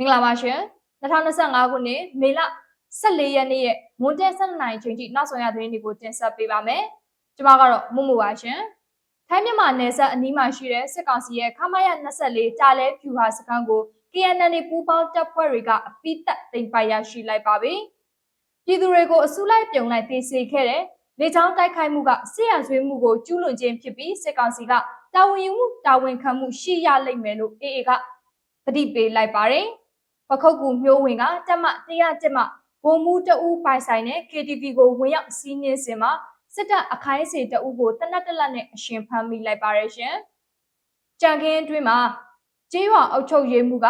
မင်္ဂလာပါရှင်2025ခုနှစ်မေလ14ရက်နေ့ရဲ့မွန်တဲ7နိုင်ချိန်ထိနောက်ဆုံးရသတင်းတွေကိုတင်ဆက်ပေးပါမယ်ကျွန်မကတော့မှုမှုပါရှင်ထိုင်းမြန်မာနယ်စပ်အနီးမှာရှိတဲ့စစ်ကောင်စီရဲ့ခမာရ24တာလဲဖြူဟာစခန်းကို KNN ပူးပေါင်းတပ်ဖွဲ့တွေကအပိသက်တင်ပိုက်ရရှိလိုက်ပါပြီပြည်သူတွေကိုအစုလိုက်ပြုံလိုက်တေးစေခဲ့တဲ့လေကြောင်းတိုက်ခိုက်မှုကစစ်ရဆွေးမှုကိုကျူးလွန်ခြင်းဖြစ်ပြီးစစ်ကောင်စီကတာဝန်ယူမှုတာဝန်ခံမှုရှိရလိမ့်မယ်လို့ AA ကသတိပေးလိုက်ပါတယ်။ ပခုတ်ကူမျိုးဝင်ကတက်မတရားကျမဗိုလ်မှူးတအူးပိုင်ဆိုင်တဲ့ KTV ကိုဝင်ရောက်စီးနင်းစင်မှာစစ်တပ်အခိုင်းစေတအူးကိုတနက်တလက်နဲ့အရှင်ဖမ်းမိလိုက်ပါတယ်ရှင်။ကြံခင်းအတွင်းမှာကျေးရွာအုပ်ချုပ်ရေးမှုက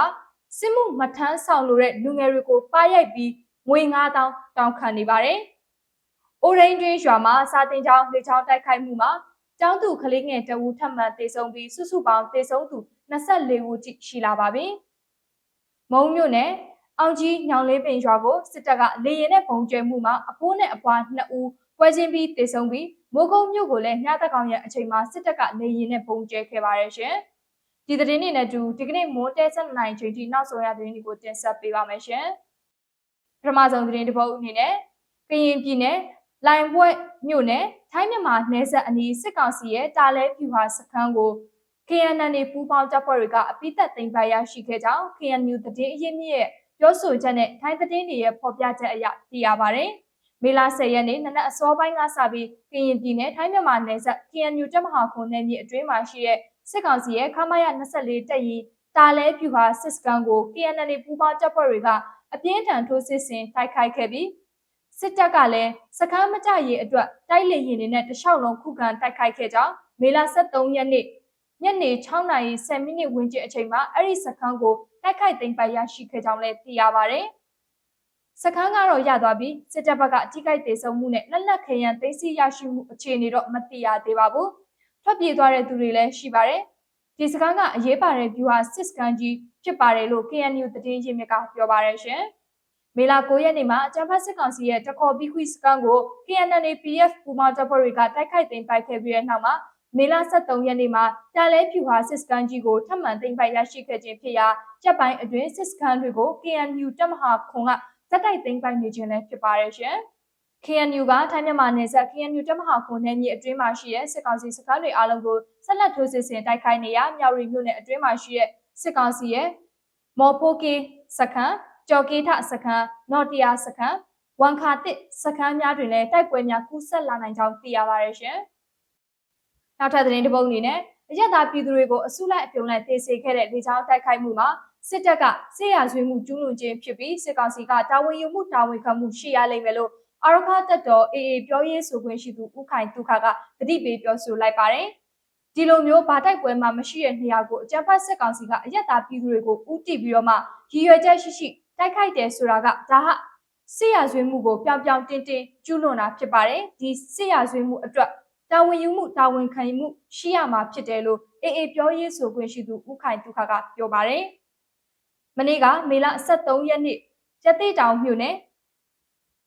စစ်မှုမထမ်းဆောင်လိုတဲ့လူငယ်တွေကိုပါရိုက်ပြီးငွေ9000တောင်းခံနေပါတယ်။အိုရိန်တွင်းရွာမှာစာတင်ကျောင်းလေချောင်းတိုက်ခိုက်မှုမှာကျောင်းသူကလေးငယ်တအူးထပ်မံတေဆုံးပြီးစုစုပေါင်းတေဆုံးသူ24ဦးထိရှိလာပါပြီ။ မုံမြို့နယ်အောင်ကြီးညောင်လေးပင်ရွာကိုစစ်တပ်ကလေရင်နဲ့ပုံကျဲမှုမှာအဖိုးနဲ့အဖွား2ဦးပွဲချင်းပြီးတေဆုံးပြီးမိုးကုံမြို့ကိုလည်းညတကောင်ရဲ့အချိန်မှာစစ်တပ်ကလေရင်နဲ့ပုံကျဲခဲ့ပါတယ်ရှင်။ဒီသတင်းတွေနဲ့တူဒီကနေ့မိုးတဲဆက်နိုင်ချိန်ထိနောက်ဆုံးရသတင်းတွေကိုတင်ဆက်ပေးပါမယ်ရှင်။ပထမဆုံးသတင်းတစ်ပုဒ်အနေနဲ့ကရင်ပြည်နယ်လိုင်ဘွဲ့မြို့နယ်ထိုင်းမြန်မာနယ်စပ်အနီးစစ်ကောင်စီရဲ့တာလဲဖြူဟာစခန်းကို KNN ပူးပေါင်းတပ်ဖွဲ့တွေကအပိသက်သိမ်းပိုက်ရရှိခဲ့ကြောင်း KNU တည်င်းအရင်းမြစ်ရဲ့ပြောဆိုချက်နဲ့ထိုင်းသတင်းတွေရဲ့ဖော်ပြချက်အရသိရပါတယ်။မေလ10ရက်နေ့နနက်အစောပိုင်းကစပြီးကရင်ပြည်နယ်ထိုင်းမြန်မာနယ်စပ် KNU တပ်မဟာခုနယ်မြေအတွင်းမှာရှိတဲ့စစ်ကောင်စီရဲ့ခမာရ24တပ်ရင်းတာလဲပြူဟာစစ်စကန်ကို KNN ပူးပေါင်းတပ်ဖွဲ့တွေကအပြင်းထန်ထိုးစစ်ဆင်တိုက်ခိုက်ခဲ့ပြီးစစ်တပ်ကလည်းစခန်းမကြရေးအတွက်တိုက်လေရင်တွေနဲ့တလျှောက်လုံးခုခံတိုက်ခိုက်ခဲ့ကြောင်းမေလ23ရက်နေ့ ညနေ6နာရီ10မိနစ်ဝန်းကျင်အချိန်မှာအဲ့ဒီစခန်းကိုတိုက်ခိုက်သိမ်းပိုက်ရရှိခဲ့ကြောင်းလည်းသိရပါတယ်။စခန်းကတော့ရသွားပြီးစစ်တပ်ဘက်ကအထိကိတေဆုံးမှုနဲ့လက်လက်ခရန်သိမ်းဆည်းရရှိမှုအခြေအနေတော့မသိရသေးပါဘူး။ထွက်ပြေးသွားတဲ့သူတွေလည်းရှိပါတယ်။ဒီစခန်းကအရေးပါတဲ့ view ဟာစစ်စခန်းကြီးဖြစ်ပါတယ်လို့ KNU သတင်းရင်းမြစ်ကပြောပါတယ်ရှင်။မေလာ9ရက်နေ့မှာအကြံဖတ်စစ်ကောင်စီရဲ့တခေါ်ပြီးခွိစကန်ကို KNN PF ပူမာတပ်ဖွဲ့တွေကတိုက်ခိုက်သိမ်းပိုက်ခဲ့ပြီးတဲ့နောက်မှာ မေလ23ရက်နေ့မှာတာလဲဖြူဟာစစ်စကန်ကြီးကိုထပ်မံသိမ်းပိုက်ရရှိခဲ့ခြင်းဖြစ်ရာကြက်ပိုင်းအတွင်းစစ်စကန်တွေကို KNU တပ်မဟာခွန်ကဇက်တိုက်သိမ်းပိုက်နေခြင်းလည်းဖြစ်ပါတယ်ရှင်။ KNU ကထိုင်းမြန်မာနယ်စပ် KNU တပ်မဟာခွန်နယ်မြေအတွင်းမှာရှိတဲ့စစ်ကောင်စီစခန်းတွေအားလုံးကိုဆက်လက်ထိုးစစ်ဆင်တိုက်ခိုက်နေရမြောက်ရီမြို့နယ်အတွင်းမှာရှိတဲ့စစ်ကောင်စီရဲ့မော်ဖိုကေစခန်းကြော်ကေထစခန်းနော်တယာစခန်းဝန်ခါတစ်စခန်းများတွင်လည်းတိုက်ပွဲများကူးဆက်လာနိုင်ကြောင်းသိရပါတယ်ရှင်။ နောက်ထပ်သတင်းတစ်ပုဒ်အနေနဲ့အရက်သားပြည်သူတွေကိုအစုလိုက်အပြုံလိုက်တေစေခဲ့တဲ့လေကြောင်းတိုက်ခိုက်မှုမှာစစ်တပ်ကစစ်ရာဇဝတ်မှုကျူးလွန်ခြင်းဖြစ်ပြီးစစ်ကောင်စီကတာဝန်ယူမှုတာဝန်ခံမှုရှိရလိမ့်မယ်လို့အာရခတက်တော် AA ပြောရေးဆိုခွင့်ရှိသူဦးခိုင်ဒုခကတတိပေးပြောဆိုလိုက်ပါတယ်။ဒီလိုမျိုးဗာတိုက်ပွဲမှာမရှိတဲ့နေရာကိုအကြမ်းဖက်စစ်ကောင်စီကအရက်သားပြည်သူတွေကိုဥတီပြီးတော့မှရည်ရွယ်ချက်ရှိရှိတိုက်ခိုက်တယ်ဆိုတာကဒါဟာစစ်ရာဇဝတ်မှုကိုပြောင်ပြောင်တင်းတင်းကျူးလွန်တာဖြစ်ပါတယ်။ဒီစစ်ရာဇဝတ်မှုအတွက် တာဝန်ယူမှုတာဝန်ခံမှုရှိရမှာဖြစ်တယ်လို့အေအေပြောရေးဆိုခွင့်ရှိသူဦးခိုင်ဒုခကပြောပါတယ်။မနေ့ကမေလ23ရက်နေ့ကျတိတောင်မြို့နယ်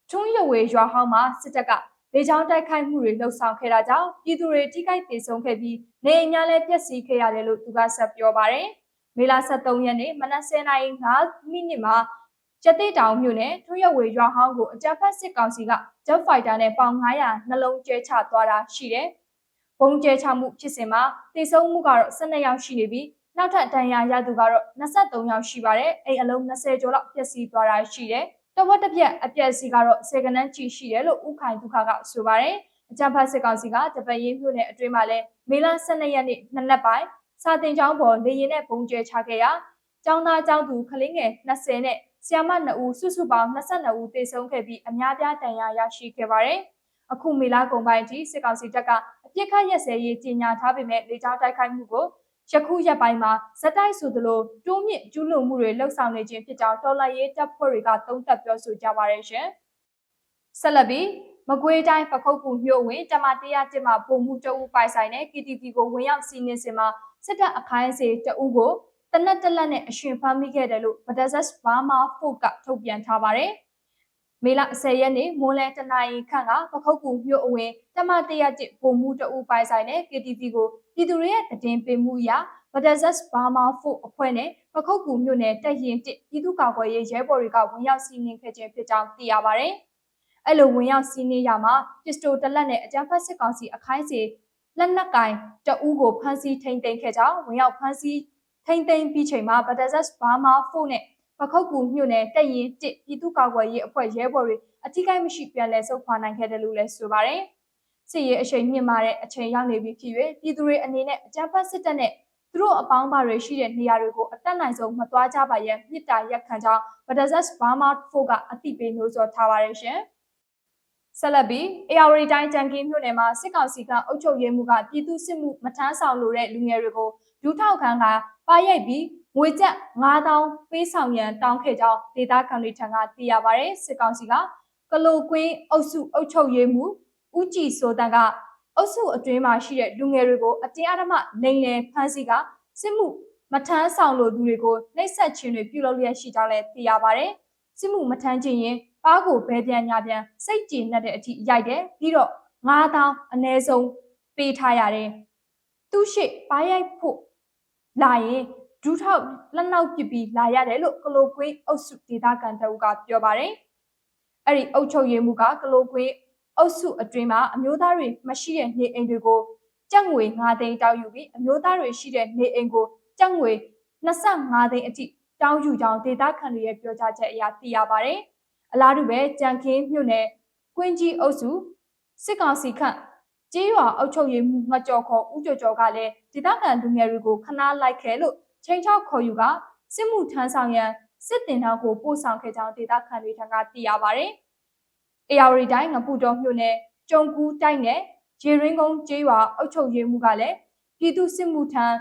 ထွန်းရဝေရွာဟောင်းမှာစစ်တပ်ကလေကြောင်းတိုက်ခိုက်မှုတွေလှုပ်ဆောင်ခဲ့တာကြောင့်ပြည်သူတွေထိခိုက်ဒေဆုံးခဲ့ပြီးနေအိမ်များလည်းပျက်စီးခဲ့ရတယ်လို့သူကဆက်ပြောပါတယ်။မေလ23ရက်နေ့မနက်10:05မိနစ်မှာ ကျက်တိတောင်မြို့နယ်ထွရဝေရွာဟောင်းကိုအကြမ်းဖက်စစ်ကောင်စီကဂျက်ဖိုက်တာနဲ့ပေါင်900နှလုံးကျဲချသွားတာရှိတယ်။ဘုံကျဲချမှုဖြစ်စဉ်မှာတိစုံမှုကတော့12ယောက်ရှိနေပြီးနောက်ထပ်တန်ရာရသူကတော့23ယောက်ရှိပါတယ်။အိမ်အလုံး20ကျော်လောက်ပျက်စီးသွားတာရှိတယ်။တဝက်တစ်ပြက်အပျက်စီးကတော့စေကနန်းချီရှိတယ်လို့ဥခိုင်ဒုက္ခကဆိုပါတယ်။အကြမ်းဖက်စစ်ကောင်စီကတပည့်ရင်းမြို့နယ်အတွင်းမှာလဲမေလ12ရက်နေ့နနက်ပိုင်းစာတင်ကျောင်းပေါ်လေရင်နဲ့ဘုံကျဲချခဲ့ရာကျောင်းသားကျောင်းသူကလေးငယ်20နဲ့ ဆီယမ2ဦးစုစုပေါင်း22ဦးသေဆုံးခဲ့ပြီးအများပြားဒဏ်ရာရရှိခဲ့ပါတယ်။အခုမေလကုန်ပိုင်းထိစစ်ကောင်စီတပ်ကအပြစ်ခတ်ရက်စဲရေးကြီးညာထားပေမဲ့လေကြောင်းတိုက်ခိုက်မှုကိုယခုရက်ပိုင်းမှာဇက်တိုက်ဆိုသလိုတိုးမြင့်ကျူးလွန်မှုတွေလှုပ်ဆောင်နေခြင်းဖြစ်ကြောင်းတော်လှန်ရေးတပ်ဖွဲ့တွေကသုံးသပ်ပြောဆိုကြပါရရှင်။ဆက်လက်ပြီးမကွေးတိုင်းပခုတ်ကူမြို့ဝင်တမတရားကျင်းမှာပုံမှုတအူပိုင်ဆိုင်တဲ့ KTV ကိုဝင်ရောက်စီးနင်းစင်မှာစစ်တပ်အခိုင်းအစေတအူကို တနက်တလက်နဲ့အရှင်ဖမ်းမိခဲ့တယ်လို့ Badassas Burma Folk ကထုတ်ပြန်ထားပါတယ်။မေလ10ရက်နေ့မိုးလဲတနာရီခန့်ကပခုတ်ကူမြို့အဝင်တမတရကျပုံမှုတအူပိုင်ဆိုင်တဲ့ KTV ကိုပြည်သူတွေရဲ့တည်င်းပေးမှုအရ Badassas Burma Folk အဖွဲ့နဲ့ပခုတ်ကူမြို့နယ်တက်ရင်တစ်ပြည်သူ့ကာကွယ်ရေးရဲဘော်တွေကဝင်ရောက်စီးနင်းခဲ့ခြင်းဖြစ်ကြောင်းသိရပါတယ်။အဲ့လိုဝင်ရောက်စီးနင်းရမှာပစ္စတိုတလက်နဲ့အကြမ်းဖက်စစ်ကောင်စီအခိုင်းစီလက်နက်ကင်တအူးကိုဖမ်းဆီးထိန်သိမ်းခဲ့ကြောင်းဝင်ရောက်ဖမ်းဆီး ထိန်သိမ်းပြီးချိန်မှာဗဒဇက်ဘာမာဖို့နဲ့ပခုတ်ကူမြို့နယ်တက်ရင်တစ်ပြည်သူ့ကာကွယ်ရေးအဖွဲ့ရဲဘော်တွေအထူးကိမရှိပြန်လည်ဆုတ်ခွာနိုင်ခဲ့တယ်လို့လည်းဆိုပါတယ်။စစ်ရေးအချိန်မြင့်မာတဲ့အချိန်ရောက်နေပြီဖြစ်၍ပြည်သူတွေအနေနဲ့အကြမ်းဖက်စစ်တပ်နဲ့သူတို့အပေါင်းပါတွေရှိတဲ့နေရာတွေကိုအတက်နိုင်ဆုံးမသွားကြပါရန်မြစ်တာရက်ခံကြောင်းဗဒဇက်ဘာမာဖို့ကအသိပေးနှိုးဆော်ထားပါတယ်ရှင်။ဆက်လက်ပြီး AR တိုင်းတန်ကင်းမြို့နယ်မှာစစ်ကောင်စီကအုပ်ချုပ်ရေးမှုကပြည်သူစစ်မှုမထမ်းဆောင်လိုတဲ့လူငယ်တွေကို ဒူးထောက်ခံကပါရိုက်ပြီးငွေကျပ်9000ပေးဆောင်ရန်တောင်းခဲ့ကြောင်းဒေတာခံတွေထံကသိရပါတယ်စစ်ကောင်စီကကလိုကွင်းအုပ်စုအုပ်ချုပ်ရေးမှုဦးကြည်ဆိုတန်ကအုပ်စုအတွင်းမှာရှိတဲ့လူငယ်တွေကိုအတင်းအဓမ္မလိန်လည်ဖမ်းဆီးကစစ်မှုမထမ်းဆောင်လိုသူတွေကိုနှိပ်စက်ခြင်းတွေပြုလုပ်လျက်ရှိကြောင်းလည်းသိရပါတယ်စစ်မှုမထမ်းခြင်းရင်ပါးကိုဘဲပြန်ညာပြန်စိတ်ကြည်နှက်တဲ့အထိရိုက်တယ်ပြီးတော့9000အနည်းဆုံးပေးထားရတယ်သူရှိပါးရိုက်ဖို့ လာရင်ဒူးထောက်လက်နောက်ပစ်ပြီးလာရတယ်လို့ကလိုကွေးအုပ်စုဒေသခံတအုပ်ကပြောပါတယ်။အဲ့ဒီအုပ်ချုပ်ရေးမှုကကလိုကွေးအုပ်စုအတွင်းမှာအမျိုးသားတွေမရှိတဲ့နေအိမ်တွေကိုကြက်ငွေ9သိန်းတောင်းယူပြီးအမျိုးသားတွေရှိတဲ့နေအိမ်ကိုကြက်ငွေ25သိန်းအထိတောင်းယူကြောင်းဒေသခံတွေရဲ့ပြောကြားချက်အရသိရပါတယ်။အလားတူပဲကြံခင်းမြို့နယ်ကွင်းကြီးအုပ်စုစစ်ကောင်စီခန့် ကြေးရွာအုပ်ချုပ်ရေးမှူးငကြော်ခေါ်ဦးကျော်ကျော်ကလည်းဒေသခံလူငယ်တွေကိုခဏလိုက်ခဲလို့ချိန်ချောက်ခေါ်ယူကစစ်မှုထမ်းဆောင်ရန်စစ်တင်တောင်ကိုပို့ဆောင်ခဲ့ကြောင်းဒေသခံတွေထံကသိရပါတယ်။အေယာဝတီတိုင်းငပူတော်မြို့နယ်ကျုံကူးတိုက်နယ်ရေရင်းကုန်းကျေးရွာအုပ်ချုပ်ရေးမှုကလည်းပြည်သူစစ်မှုထမ်း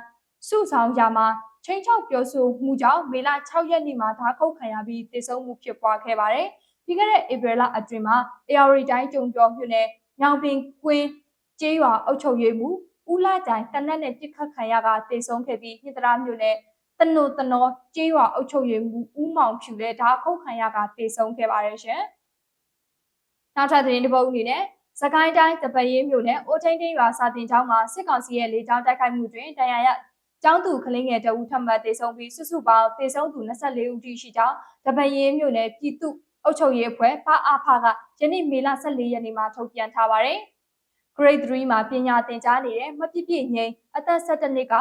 စုဆောင်ရာမှာချိန်ချောက်ပြောဆိုမှုကြောင့်မေလ6ရက်နေ့မှာဓာခုတ်ခံရပြီးတည်ဆုံမှုဖြစ်ပွားခဲ့ပါတယ်။ပြီးခဲ့တဲ့ဧပြီလအတွင်းမှာအေယာဝတီတိုင်းကျုံကျော်မြို့နယ်ညောင်ပင်ကွင်း ကျေးရွာအုပ်ချုပ်ရေးမှုဦးလာတိုင်တနက်နဲ့ပြစ်ခတ်ခံရကတေဆုံးခဲ့ပြီးညတရာမြို့နယ်တနိုတနောကျေးရွာအုပ်ချုပ်ရေးမှုဦးမောင်ဖြူလည်းဓာခုတ်ခံရကတေဆုံးခဲ့ပါတယ်ရှင်။နောက်ထပ်သတင်းတစ်ပုဒ်အနေနဲ့စကိုင်းတိုင်းတပရေးမြို့နယ်အိုထိန်တင်းရွာစာတင်ကျောင်းမှာစစ်ကောင်စီရဲ့လေကြောင်းတိုက်ခိုက်မှုတွင်တရရကျောင်းသူကလေးငယ်တဦးထပ်မံတေဆုံးပြီးစုစုပေါင်းတေဆုံးသူ24ဦးထိရှိကြောင်းတပရေးမြို့နယ်ပြည်သူ့အုပ်ချုပ်ရေးအဖွဲ့ဖအာဖကယနေ့မေလ14ရက်နေ့မှာထုတ်ပြန်ထားပါတယ်။ Grade 3မှာပညာသင်ကြားနေတဲ့မပြည့်ပြည့်ငိမ့်အသက်17နှစ်က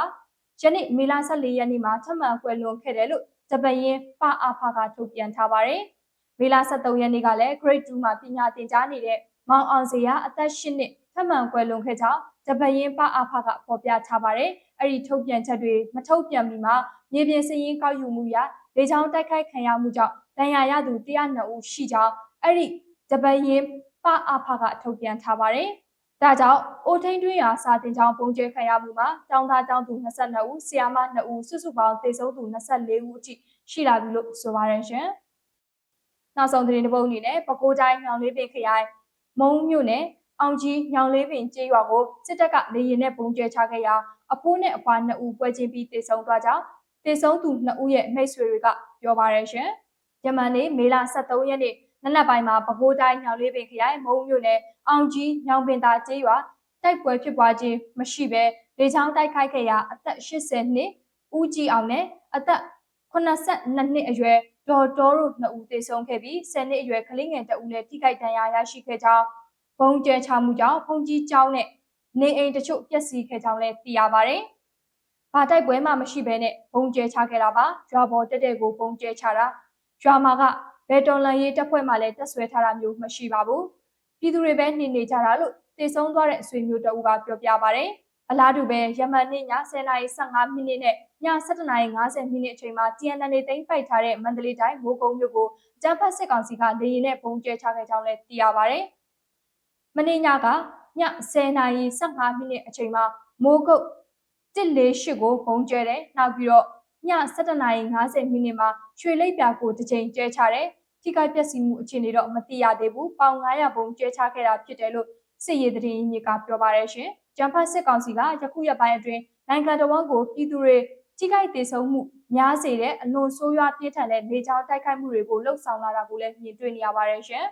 ယနေ့မေလ14ရက်နေ့မှာထပ်မံကွယ်လွန်ခဲ့တယ်လို့ဂျပန်ရင်းပအာဖကထုတ်ပြန်ထားပါတယ်။မေလ23ရက်နေ့ကလည်း Grade 2မှာပညာသင်ကြားနေတဲ့မောင်အောင်စရာအသက်8နှစ်ထပ်မံကွယ်လွန်ခဲ့ကြောင်းဂျပန်ရင်းပအာဖကဖော်ပြထားပါတယ်။အဲ့ဒီထုတ်ပြန်ချက်တွေမထုတ်ပြန်မီမှာမြေပြင်စည်ရင်းကောက်ယူမှုရလေကြောင်းတိုက်ခိုက်ခံရမှုကြောင့်ဒဏ်ရာရသူ102ဦးရှိကြောင်းအဲ့ဒီဂျပန်ရင်းပအာဖကထုတ်ပြန်ထားပါတယ်။ ဒါကြောင့်အိုထိန်တွင်းရာစာတင်ကျောင်းပုံကျဲခံရမှုမှာကျောင်းသားကျောင်းသူ22ဦးဆရာမ2ဦးစုစုပေါင်းသေဆုံးသူ24ဦးအထိရှိလာပြီလို့ဆိုပါရရှင်။နောက်ဆုံးသတင်းတစ်ပုဒ်အနေနဲ့ပဲခူးတိုင်းညောင်လေးပင်ခရိုင်မုံမြို့နယ်အောင်ကြီးညောင်လေးပင်ကျေးရွာကိုစစ်တပ်ကလေရင်နဲ့ပုံကျဲချခဲ့ရာအဖိုးနဲ့အဖွား2ဦးပွဲချင်းပြီးသေဆုံးသွားကြောင်းသေဆုံးသူ2ဦးရဲ့မိတ်ဆွေတွေကပြောပါရရှင်။ယမန်နေ့မေလ23ရက်နေ့ နနက်ပိုင်းမှာပဲခူးတိုင်းညောင်လေးပင်ခရိုင်မုံမြို့နယ်အောင်ကြီးညောင်ပင်သာကျေးရွာတိုက်ပွဲဖြစ်ပွားခြင်းမရှိဘဲလေချောင်းတိုက်ခိုက်ခဲ့ရာအသက်80နှစ်ဦးကြည်အောင်နဲ့အသက်82နှစ်အရွယ်ဒေါ်တော်တို့နှစ်ဦးသေဆုံးခဲ့ပြီး10နှစ်အရွယ်ကလေးငယ်တဦးလည်းထိခိုက်ဒဏ်ရာရရှိခဲ့ကြောင်းဘုံကျဲချမှုကြောင့်ဘုံကြီးကျောင်းနဲ့နေအိမ်တချို့ပျက်စီးခဲ့ကြောင်းလည်းသိရပါတယ်။ဘာတိုက်ပွဲမှမရှိဘဲနဲ့ဘုံကျဲချခဲ့တာပါ။ရွာပေါ်တက်တဲ့ကိုဘုံကျဲချတာရွာမှာက ဘယ်တော်လန်ရေးတပ်ဖွဲ့မှလည်းတက်ဆွဲထားတာမျိုးမရှိပါဘူးပြည်သူတွေပဲနေနေကြတာလို့တည်ဆုံးသွားတဲ့အဆွေမျိုးတအူကပြောပြပါတယ်အလားတူပဲယမန်နေ့ည10:15မိနစ်နဲ့ည7:50မိနစ်အချိန်မှာ TNN သိမ်းပိုက်ထားတဲ့မန္တလေးတိုင်းမိုးကုံမြို့ကိုကျန်းဖတ်စစ်ကောင်စီကလေရင်နဲ့ပုံကျဲချခဲ့ကြောင်းလည်းသိရပါတယ်။မနေ့ညကည10:15မိနစ်အချိန်မှာမိုးကုတ်148ကိုပုံကျဲတယ်။နောက်ပြီးတော့ည7:50မိနစ်မှာရွှေလိပ်ပြာကိုတစ်ချိန်ကျဲချတယ် ထိခိုက်ပျက်စီးမှုအခြေအနေတော့မသိရသေးဘူးပေါင်900ပုံကျဲချခဲ့တာဖြစ်တယ်လို့စစ်ရေးသတင်းမြစ်ကပြောပါရရှင်ဂျမ်ဖတ်စစ်ကောင်စီကယခုရက်ပိုင်းအတွင်းနိုင်ငံတော်ဝန်ကိုပြည်သူတွေထိခိုက်ဒေဆုံးမှုများစေတဲ့အလွန်ဆိုးရွားပြင်းထန်တဲ့လေကြောင်းတိုက်ခိုက်မှုတွေကိုလှုပ်ဆောင်လာတာကိုလည်းမြင်တွေ့နေရပါရရှင်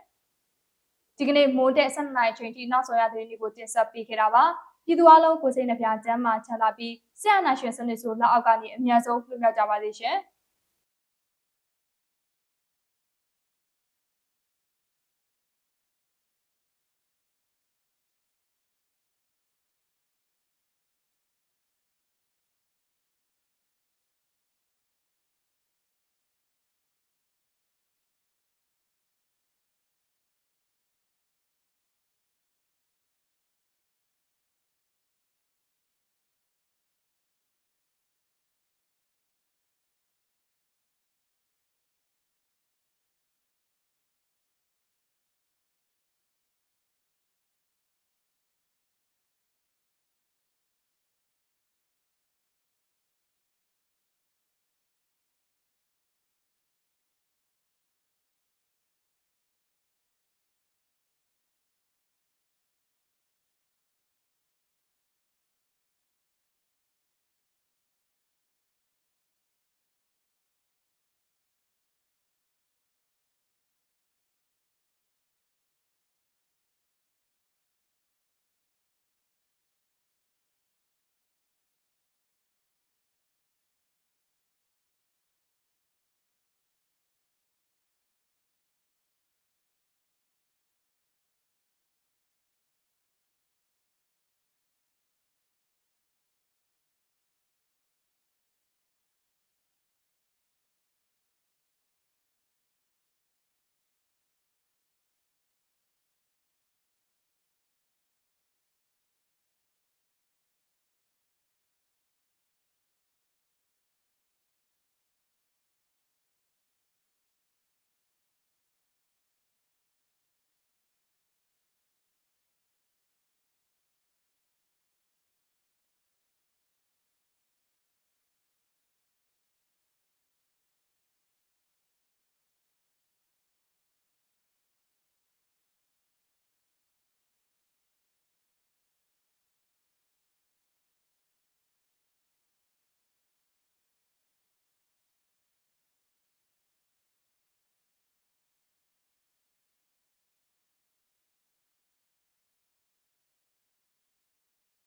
ဒီကနေ့မိုးတဲ့12နာရီချိန်ထိနောက်ဆုံးရသတင်းတွေကိုတင်ဆက်ပေးခဲ့တာပါပြည်သူအလုံးကိုယ်စိတ်နှပြချမ်းမာချမ်းသာပြီးဆရာနာရှင်စနစ်ဆိုလက်အောက်ကနေအများဆုံးလွတ်မြောက်ကြပါစေရှင်။